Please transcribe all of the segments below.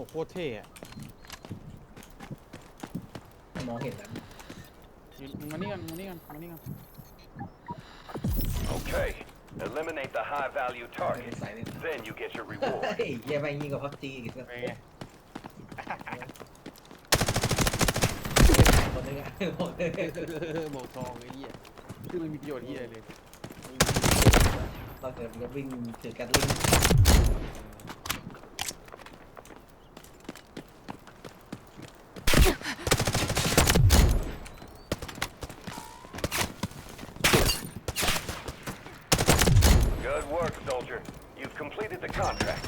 หี้ยหมวกโคตรเท่อะมองเห็นแล้วยืนมานี่กันมานี่กันมานี่กัน Okay. Eliminate the high value เป็น target. สายเลย Then you get your เฮ้ reward. ยเยี่ยแม่งยิ่งกว่าพับจีอีกสักไปไงคนนึงอะบอกเลยหมวกทองไอ้เหี้ยคือมันมีประโยชน์เหี้ยเลยเราเกิดมันก็วิ่งถือกันลิง Good work, soldier. You've completed the contract.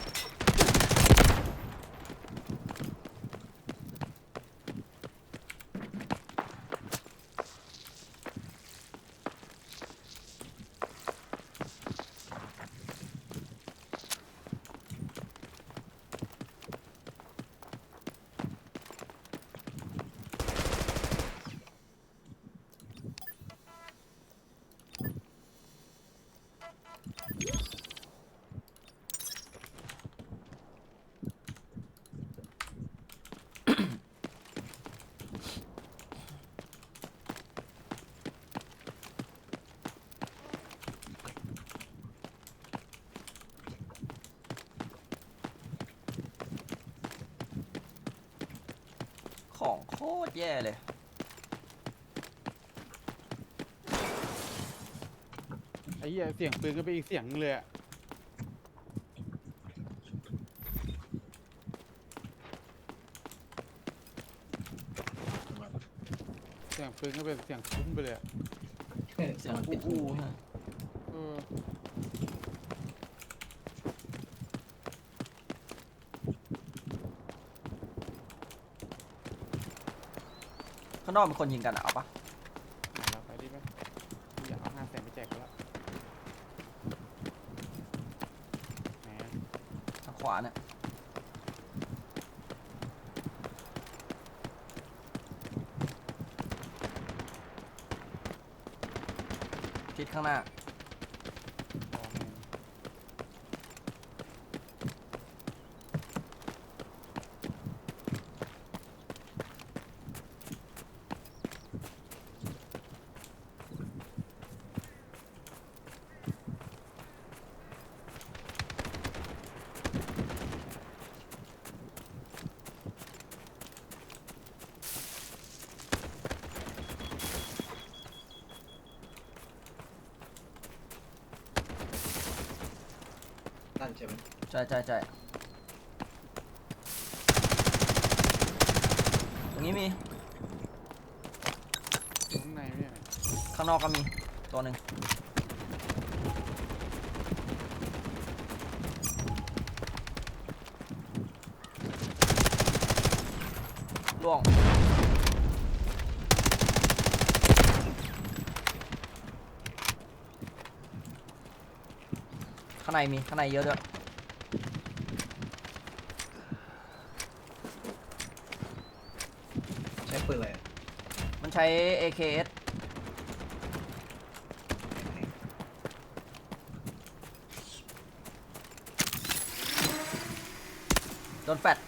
ของโค ตรแย่เลย ไอ้เหี้ยเสียงปืนก็เป็นอีกเสียงนึงเลยอะเสียงปืนก็เป็นเสียงคุ้มไปเลยอะเสียงมันปิดหูอู้ๆนะเออางนอกมีคนยิงกันอะเอาปะไหนเราไปดิไหมกูอยากเอาห้าแสนไปแจกเขาแล้วแหมทางขวาเนี่ยทิศข้างหน้า ช่ไหมใช่ใช่ใช่ตรงนี้มี อยู่ข้างในไหมเนี่ยข้างนอกก็มีตัวหนึ่งล่วงข้างในมีข้างในเยอะด้วย ใช้ปืนอะไรอะ มัน ใช้ AKS โดนแฟด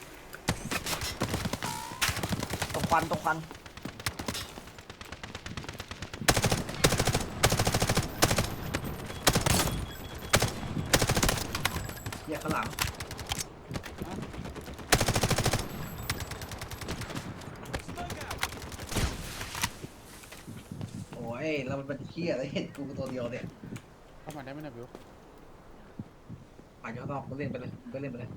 ตกควันตกควัน เยี่ยข้างหลังโอ้ยแล้วมันเป็นเขี้ยแล้วเห็นกูตัวเดียวเนี่ยเข้ามาได้ไหมเนี่ยบิวป่านอยู่ข้างนอกก็เล่นไปเลยก็เล่นไปเลย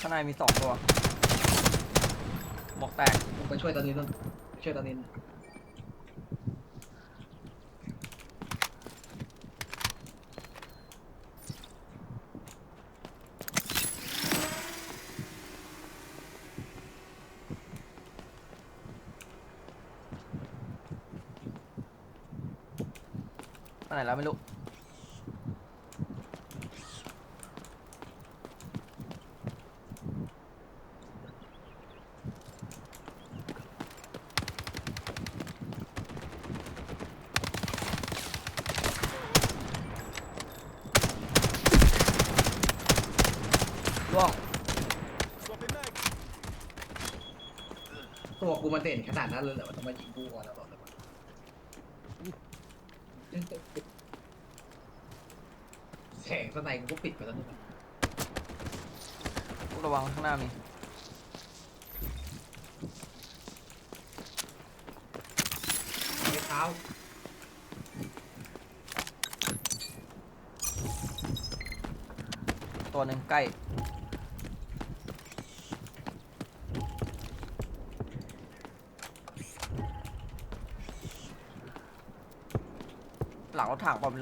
ข้างในมีสองตัว บอกแตก มึงไปช่วยตอนนี้นู่นไปช่วยตอนนี้ ไหนแล้วไม่รู้เล่วง ตัวกูมันเด่นขนาดนั้นเลยเหรอมันต้องมายิงกูก่อนแล้วบอก เลยว่าแสงสไนกูก็ปิดไปแล้วนี่ฟุกระวังข้างหน้ามีไม่เท้าตัวหนึ่งใกล้ หลังรถถังเปล่าไม่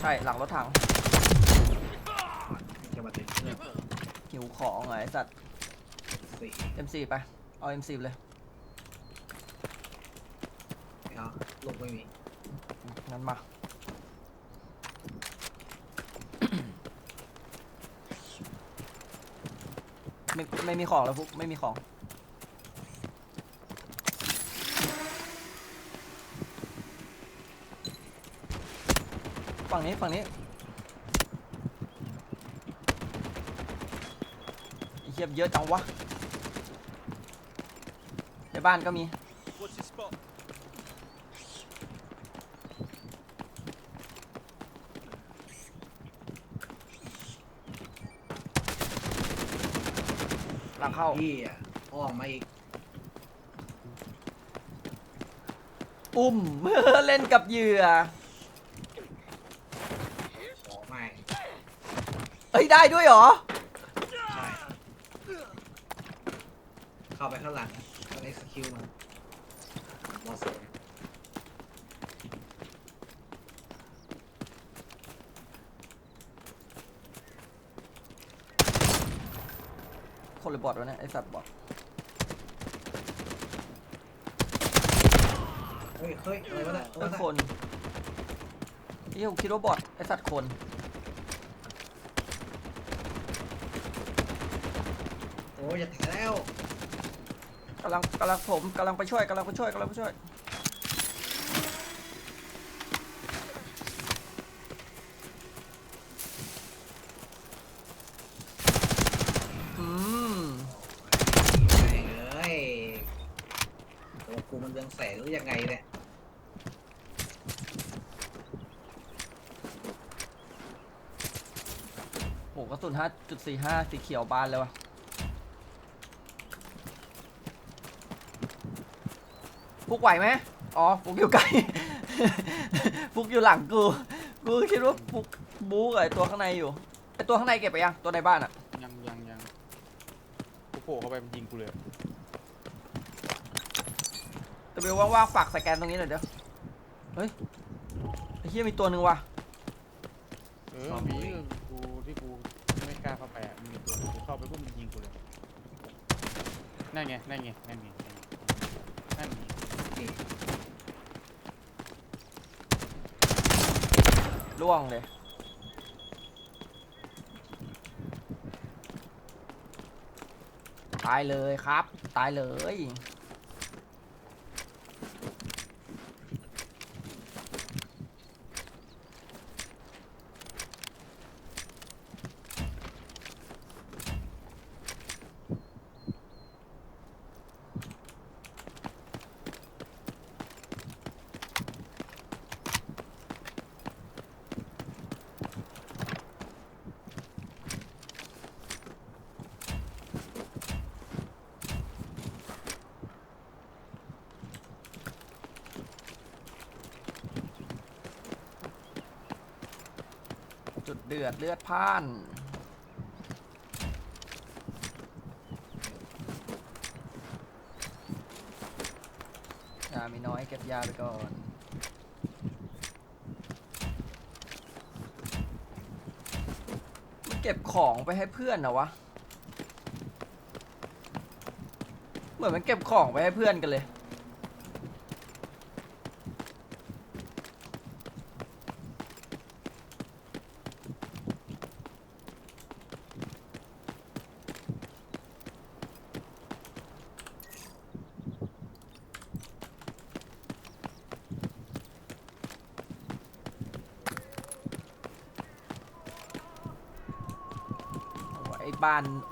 ใช่หลังรถถังจะมาติดเรื่องหิวของไงไอ้สัตว์ สี่ M4 ไป เอา M4 ไปเลยไม่เอาลูกไม่มีงั้นมา ไม่ไม่มีของแล้วฟุกไม่มีของ ฝั่งนี้ฝั่งนี้ไอ้เหี้ยเยอะจังวะ ในบ้านก็มี What's your spot? หลังเข้า พี่อะอ้อมมาอีก อุ้ม เล่นกับเหยื่อ ขอไม่ เอ้ยได้ด้วยเหรอ ใช่เข้าไปข้างหลังนะก็ได้สกิลมาบอสคนหรือบอทวะเนี่ยไอสัตว์บอทเฮ้ยเฮ้ยอะไรวะเนี่ยเออคนเฮ้ยผมคิดว่าบอทไอสัตว์คน อ้ยอย่าแถแล้วกำลังกำลังผมกำลังไปช่วยกำลังไปช่วยกำลังไปช่วยอืมแม่งเอ้ยตัวกูมันเรืองแสงหรือยังไงเนี่ยโหกระสุน5.45สีเขียวบานเลยวะ ฟุกไหวไหมอ๋อฟุกอยู่ไกล ฟุกอยู่หลังกู กูคิดว่าฟุกบู๊กับไอตัวข้างในอยู่ไอตัวข้างในเก็บไปยังตัวในบ้านอะยังยังยังกูโผล่เข้าไปมันยิงกูเลยตะเบลว่างๆฝากสแกนตรงนี้หน่อยเดี๋ยวเฮ้ยไอ้เหี้ยมีตัวหนึ่งว่ะเออมีกูที่กูไม่กล้าเข้าไปอะมีตัวกูเข้าไปปุ๊บมันยิงกูเลยนั่นไงนั่นไงนั่นไงนั่นไง นี่ล่วงเลยตายเลยครับ ตายเลย เดือดเลือดพ่าน ยามีน้อยเก็บยาไปก่อนมันเก็บของไปให้เพื่อนนะวะ เหมือนมันเก็บของไปให้เพื่อนกันเลย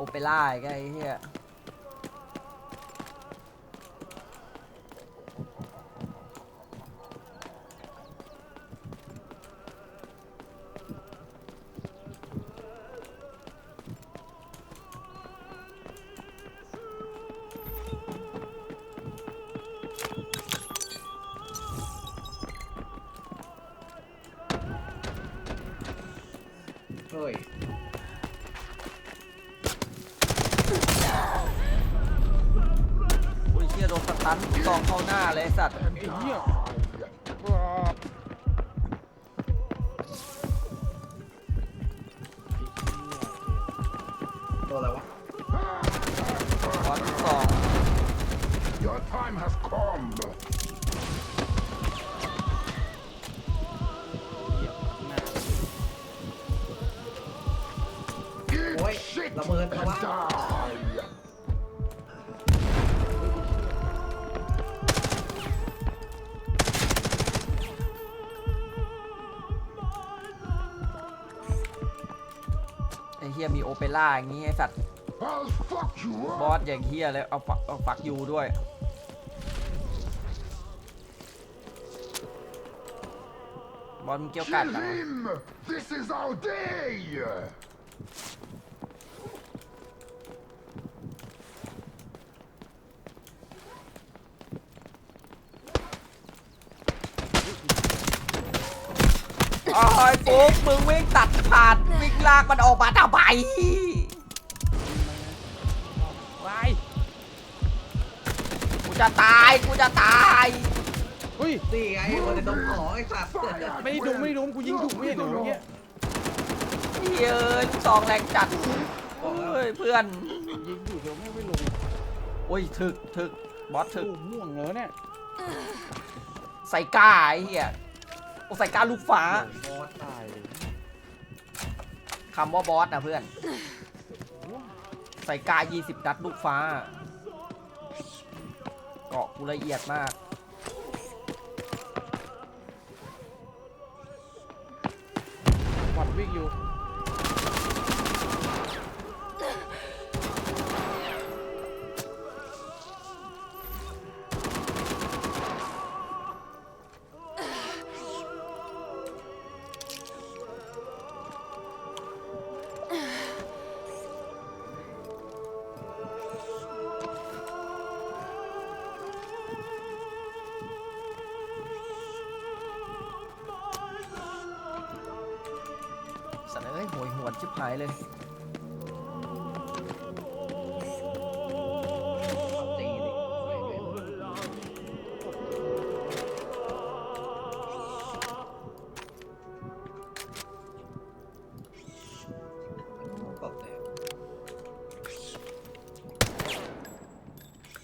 บ้านโอเปร่าอีกไอ้เหี้ย Oi, shit la mujer and trabaja. die. ไอ้เหี้ยมีโอเปร่าอย่างงี้ไอ้สัตว์ บอสอย่างเหี้ยเลยเอาฝักเอาฝักยูด้วย บอสมึงเกี่ยวกัด Kill จัง This is our day. ออกมาทำไมวายกูจะตาย กูจะตายเฮ้ย นี่ไงมันจะโดนของไอ้สัตว์ไม่ได้ดูไม่ได้ดูกูยิงถูกไม่เห็นเหรอเมื่อกี้เฮ้ยลูกซองแรงจัดเฮ้ยเพื่อน ยิงอยู่เดี๋ยวไม่ไม่ลงโอ้ยถึกถึกบอสถึกโอ้ม่วงเลยเนี่ยใส่ก้าไอ้เหี้ยโอ้ใส่ก้าลูกฟ้าบอสตายเลย คำว่าบอสนะเพื่อน ใส่ก้า20 ดัดลูกฟ้า เกาะกูละเอียดมาก บอดวิ่งอยู่ เลย ตีดิตบเลย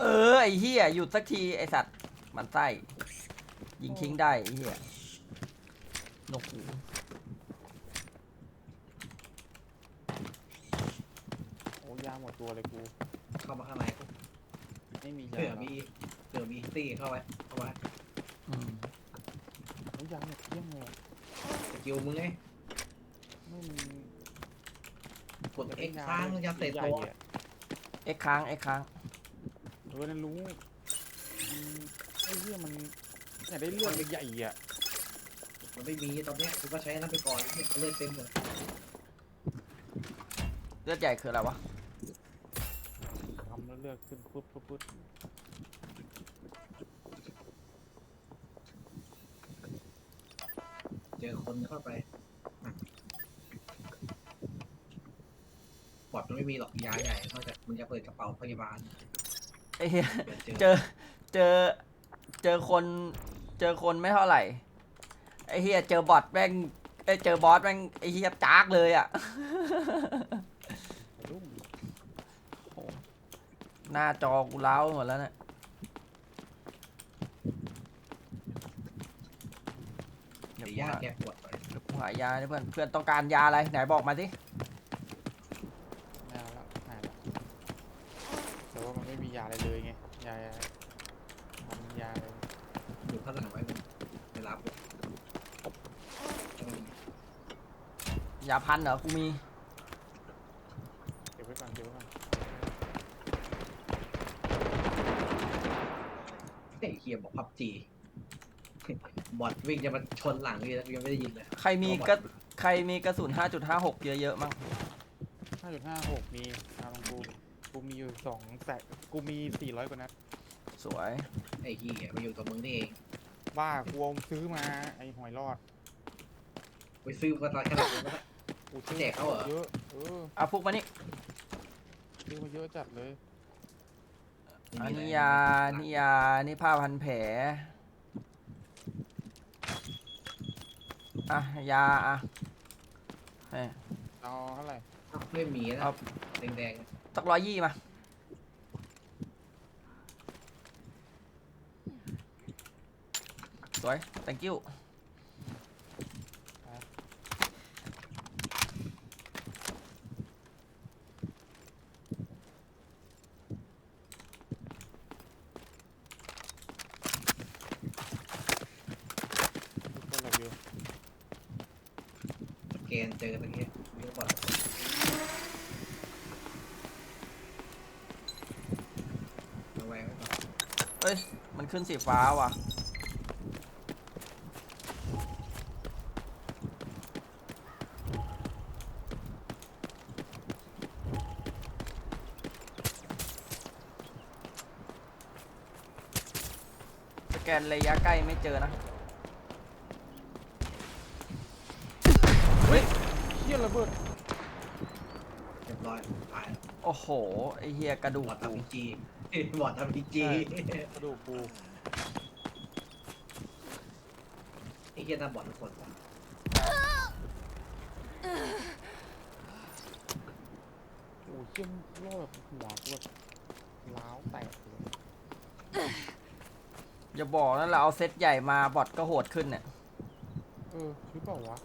เออ ไอ้เหี้ยหยุดสักที ไอ้สัตว์ มันไส้ยิงทิ้งได้ ไอ้เหี้ยนกหู อ้ยาหมดตัวเลยกูเข้ามาข้างในไม่มียาเผื่อมีเผื่อมีตีเข้าไปเข้าไปอืมโอ้ยาหมดเที่ยงเลยสกิลมึงไงไม่มีกด X ค้างจะเสร็จใหญ่ตัวอะเอ็กค้างเอ็กค้างเออนั่นรู้อืมไอ้เหี้ยมันอยากได้เลือดใหญ่ๆอะมันไม่มีตอนเนี้ยกูก็ใช้นั้นไปก่อนเนี่ยเลือดเต็มหมดเลือดใหญ่คืออะไรวะ ทำแล้วเลือด ขึ้นปุ๊บปุ๊บปุ๊บเจอคนเข้าไปอะบอดมันไม่มีหรอกยาใหญ่นอกจากมึงจะเปิดกระเป๋าพยาบาลไอ้เหี้ยเจอเจอเจอเจอคนเจอคนไม่เท่าไหร่ไอ้เฮียเจอบอทแม่งเอ้ยเจอบอสแม่งไอ้เฮียจากเลยอะ รุ่ง หน้าจอกูเล้าวหมดแล้วเนี่ยเดี๋ยวเดี๋ยวกูยาหาแก้ปวดไปเดี๋ยวกูหายาให้เพื่อนเพื่อนต้องการยาอะไรไหนบอกมาสิไม่เอาละหายละแต่ว่ามันไม่มียาอะไรเลยไง ยายาทำยาเลยอยู่ข้างหลังไว้มึงไปรับเลยอืมยาพันเหรอกูมี เก็บไว้ก่อน ไอ้ เฮียบอกพับจีบอดวิ่งจะมาชนหลังนี่แล้วยังไม่ได้ยินเลยใครมีกระใครมีกระสุน 5.56 เยอะๆมั่ง5.56มีอาลองกูกูมีอยู่สองแสกกูมี400กว่านัดสวย ไอ้เฮียมาอยู่กับมึงนี่เองบ้ากูเอาซื้อมาไอ้หอยรอดไปซื้อมาตอนขนาดนั้นแล้วกูซื้อแจกเขาเหรอ เยอะเอออะฟุกมานี่ซื้อมาเยอะจัดเลย อันนี้ยานี่ยา นี่ผ้าพันแผล อะ ยา อะเอ้ยเอาเท่าไหร่ไม่มีนะเอาแดงสักร้อยยี่มา สวย thank you ทุกคนเราอยู่ ๆสแกนเจอตะเกียบเรียกว่าระแวงไว้ก่อน เอ้ย มั นขึ้นสีฟ้าว่ะ สแกนระยะใกล้ไม่เจอนะ เฮ้ยเฮียระเบิดเรียบร้อยตายโอ้โห ไอเฮียกระดูบกอดกู ทำพีจีบอดทำพีจี กระดูกกู ไอ้ เฮียน่าบอดทุกคนว่ะโอ้ยเฮียโล่แบบหัวกูแบบล้าวแตกเลยอย่าบอกนะเราเอาเซตใหญ่มาบอทก็โหดขึ้นเนี่ยเออหรือเปล่าวะ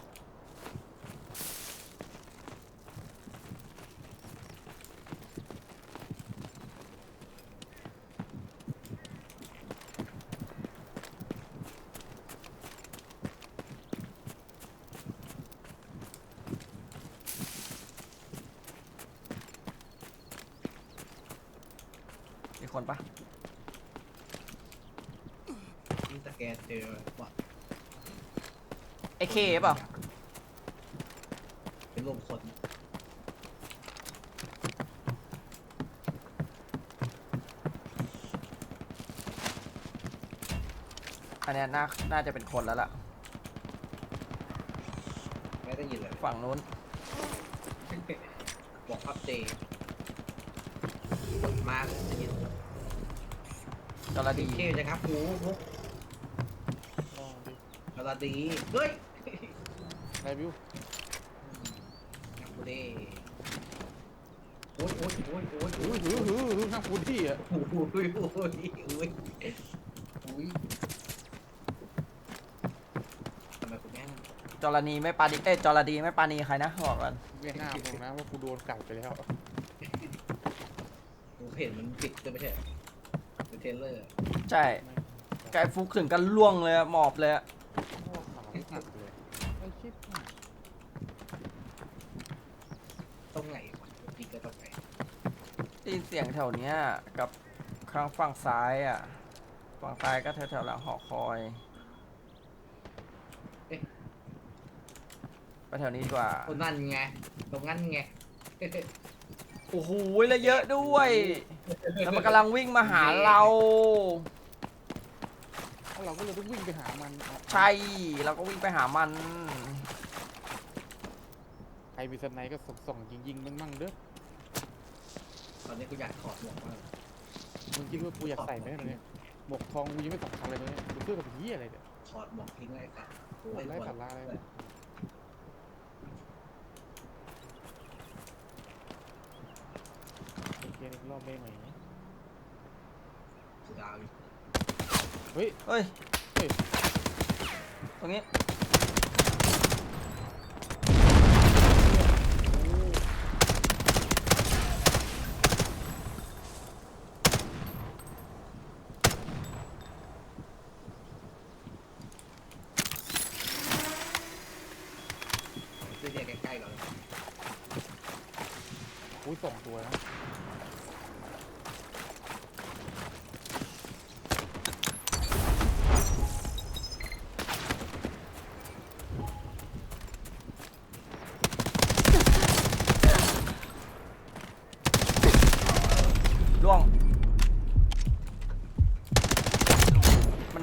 คนปะนี่สแกนเจอบอดไอเคเปล่าเป็นรูปคนอันเนี้ยน่าน่าจะเป็นคนแล้วล่ะ ไม่ได้ยินเลย ฝั่งนู้น บอกพับจีกดมากได้ยิน จระดีเท่จังครับหมูมุกลองดิกระดีเฮ้ยไรบิวกูเด้โอ้ยโอ้ยโอ้ยโอ้ยหือหือหือหือนั่งพูดที่อะโอ้ยโอ้ยโอ้ยโอ้ยโอ้ยโอ้ยทำไมคุณแม่งจระนีไม่ปานีเอ้ยจระดีไม่ปานีใครนะบอกกันเวียดนามบอกนะว่ากูโดนกัดไปแล้วกูเห็นมันปิดด้วยไม่ใช่ เหรอเป็นเทรลเลอร์ใช่ไก่ฟุกถึงกันล่วงเลยอะหมอบเลยอะพ่อขาวไม่หักเลยไอ้ชิบหายต้องไหนวะจริงก็ต้องไหนได้ยินเสียงแถวเนี้ยกับข้างฝั่งซ้ายอะฝั่งซ้ายก็แถวๆหลังหอคอย ไปแถวนี้ดีกว่าคนนั่นไงตรงนั้นไง โอ้โหแล้วเยอะด้วย แล้วมันกำลังวิ่งมาหาเรา แล้วเราก็เลยต้องวิ่งไปหามันอะใช่ เราก็วิ่งไปหามัน ใครมีสไนก็ส่องส่องยิงยิงๆมันมั่งเด้อตอนนี้กูอยากถอดหมวกมากมึงคิดว่ากูอยากใส่ไหมตอนเนี้ยหมวกทองกูยังไม่สำคัญเลยตอนเนี้ยกูเสื้อกับเหี้ยอะไรเนี่ยถอดหมวกทิ้งไว้ก่อนโอ้ยไร้สาระเลยโอเคอีก รอบได้ไหมกูดาวอยู่เฮ้ย เฮ้ย เฮ้ย ตรงนี้ ซื้อเนี่ยใกล้ๆก่อน อุ้ยสองตัวนะ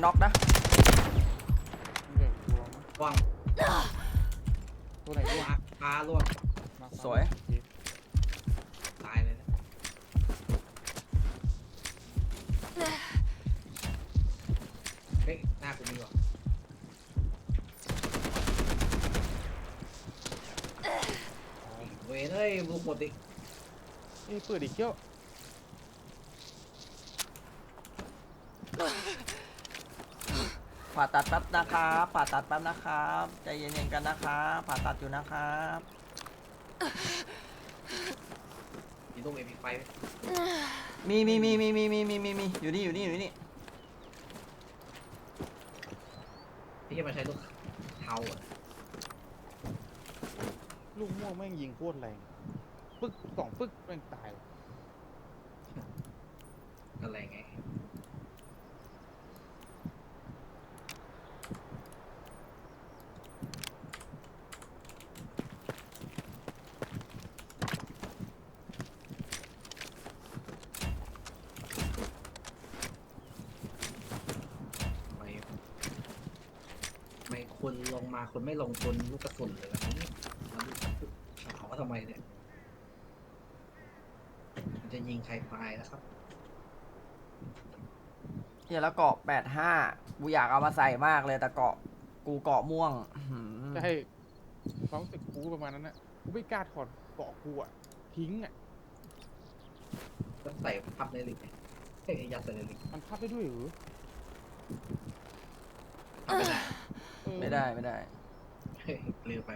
น็อกนะมึงเดี๋ยวตัวมั้งว่างตัวไหนปตัวลาปลาล่วงมาสวยโอเคตายเลยนะเฮ้ยหน้ากูมีว่ะเว้ยเอ้ยบุกหมดดิเอ้ยเปิดอีกเที่ยว ผ่าตัดแป๊บนะครับผ่าตัดแป๊บนะครับใจเย็นๆกันนะครับผ่าตัดอยู่นะครับมีลูกเอ็มพีไฟไหมมีมีมีมีมีมีมีมีมีอยู่นี่อยู่นี่อยู่นี่พี่จะมาใช้ลูกเทาอะลูกม่วงแม่งยิงโคตรแรงปึ๊กสองปึ๊กแม่งตาย อะไรไง ทำไมทำไม่คุณลงมา คุณไม่ลงทุนลูกกระสุนเลยแบบนี้แล้วลูกเขาว่าทำไมเนี่ยมันจะยิงใครตายนะครับ เฮียแล้วเกาะแปดห้ากูอยากเอามาใส่มากเลยแต่เกาะกูเกาะม่วงอื้อหือจะให้ความรู้สึกกูประมาณนั้นนะกูไม่กล้าถอดเกาะกูอะทิ้งอะก็ใส่พับในลิงเฮ้ยยัดใส่ในลิงมันพับได้ด้วยเหรือพับไม่ได้เออไม่ได้ไม่ได้เฮ้ย ลืมไป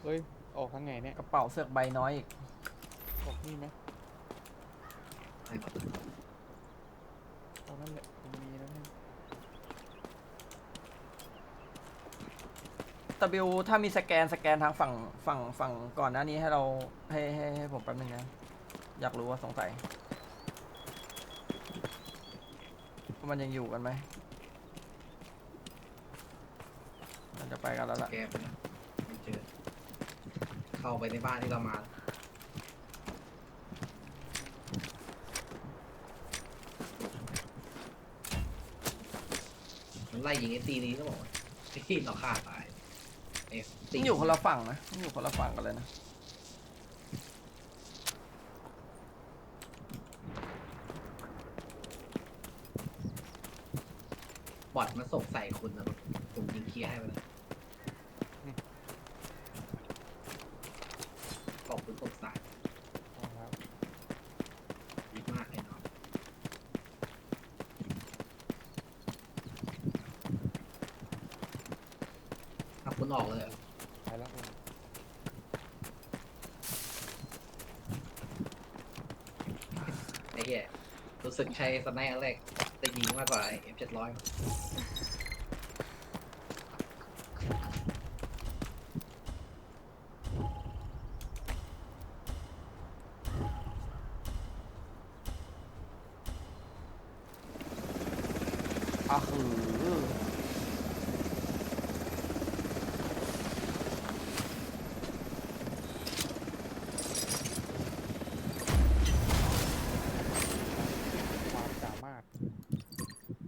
เฮ้ย ออกทางไงเนี่ย กระเป๋าเสือกใบน้อยอีก ออกนี่ไหมใส่หมดตอนนั้นแหละมันมีนะเนี่ยตบิวถ้ามีสแกนสแกนทางฝั่งฝั่งฝั่งก่อนหน้านี้ให้เราให้ให้ให้ผมแป๊บนึงนะ อยากรู้ว่าสงสัยว่ามันยังอยู่กันไหมมันจะไปกัน แกไปนะไม่เจอ เข้าไปในบ้านที่เรามามันไล่ยิงไอ้ตีนี้ก็บอกว่าที่เราฆ่าตายไอ้ตี มันอยู่คนละฝั่งนะมันอยู่คนละฝั่งกันเลยนะ บอทมันส่งใส่คุณนะผมยิงเคลียร์ให้ไปเลยขอบคุณส่งสาย เอาครับ ดีมากเลยเนาะถ้า คุณออกเลยอไปแล้วไอ้เหี้ยรู้สึกใช้สไนเปอร์แรกจะยิงมากกว่าไอ้ M700